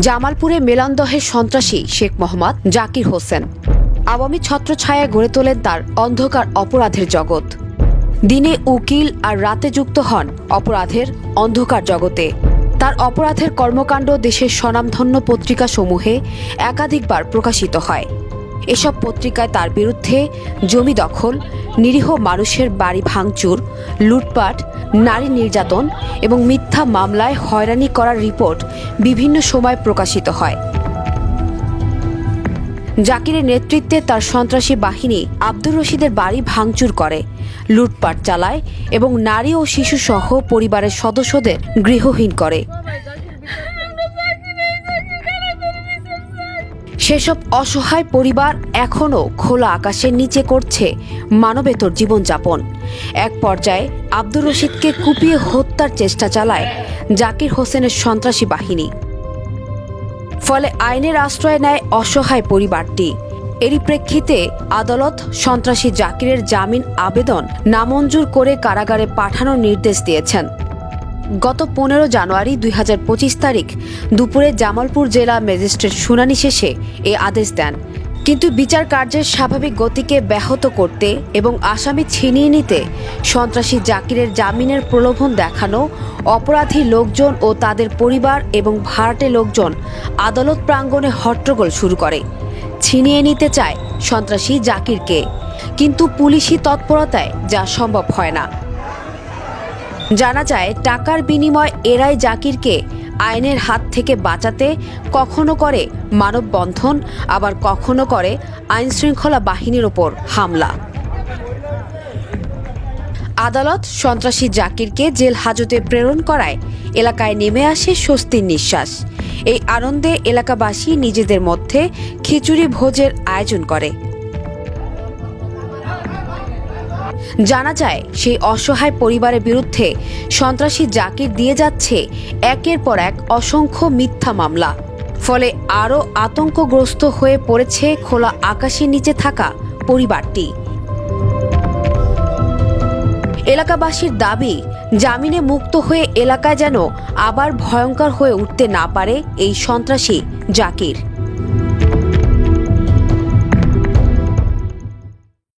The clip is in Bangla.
জামালপুরে মেলান্দহের সন্ত্রাসী শেখ মোহাম্মদ জাকির হোসেন। আওয়ামী ছত্রছায়ায় গড়ে তোলেন তার অন্ধকার অপরাধের জগৎ। দিনে উকিল আর রাতে যুক্ত হন অপরাধের অন্ধকার জগতে। তার অপরাধের কর্মকাণ্ড দেশের স্বনামধন্য পত্রিকাসমূহে একাধিকবার প্রকাশিত হয়। এসব পত্রিকায় তার বিরুদ্ধে জমি দখল, নিরীহ মানুষের বাড়ি ভাঙচুর, লুটপাট, নারী নির্যাতন এবং মিথ্যা মামলায় হয়রানি করার রিপোর্ট বিভিন্ন সময় প্রকাশিত হয়। জাকিরের নেতৃত্বে তার সন্ত্রাসী বাহিনী আব্দুর রশিদের বাড়ি ভাঙচুর করে, লুটপাট চালায় এবং নারী ও শিশু সহ পরিবারের সদস্যদের গৃহহীন করে। সেসব অসহায় পরিবার এখনও খোলা আকাশের নিচে করছে মানবেতর জীবনযাপন। এক পর্যায়ে আব্দুর রশিদকে কুপিয়ে হত্যার চেষ্টা চালায় জাকির হোসেনের সন্ত্রাসী বাহিনী। ফলে আইনের আশ্রয় নেয় অসহায় পরিবারটি। এরই প্রেক্ষিতে আদালত সন্ত্রাসী জাকিরের জামিন আবেদন নামঞ্জুর করে কারাগারে পাঠানোর নির্দেশ দিয়েছেন। গত পনেরো জানুয়ারি দুই হাজার পঁচিশ তারিখ দুপুরে জামালপুর জেলা ম্যাজিস্ট্রেট শুনানি শেষে এ আদেশ দেন। কিন্তু বিচার কার্যের স্বাভাবিক গতিকে ব্যাহত করতে এবং আসামি ছিনিয়ে নিতে সন্ত্রাসী জাকিরের জামিনের প্রলোভন দেখানো, অপরাধী লোকজন ও তাদের পরিবার এবং ভাড়াটে লোকজন আদালত প্রাঙ্গণে হট্টগোল শুরু করে। ছিনিয়ে নিতে চায় সন্ত্রাসী জাকিরকে। কিন্তু পুলিশি তৎপরতায় যা সম্ভব হয় না। জানা যায়, টাকার বিনিময় এরাই জাকিরকে আইনের হাত থেকে বাঁচাতে, কখনো করে মানববন্ধন, আবার কখনো করে আইন শৃঙ্খলা বাহিনীর ওপর হামলা। আদালত সন্ত্রাসী জাকিরকে জেল হাজতে প্রেরণ করায় এলাকায় নেমে আসে স্বস্তির নিঃশ্বাস। এই আনন্দে এলাকাবাসী নিজেদের মধ্যে খিচুড়ি ভোজের আয়োজন করে। জানা যায়, সেই অসহায় পরিবারের বিরুদ্ধে সন্ত্রাসী জাকির দিয়ে যাচ্ছে, একের পর এক অসংখ্য মিথ্যা মামলা। ফলে আরও আতঙ্কগ্রস্ত হয়ে পড়েছে খোলা আকাশের নিচে থাকা পরিবারটি। এলাকাবাসীর দাবি, জামিনে মুক্ত হয়ে এলাকায় যেন আবার ভয়ঙ্কর হয়ে উঠতে না পারে এই সন্ত্রাসী জাকির।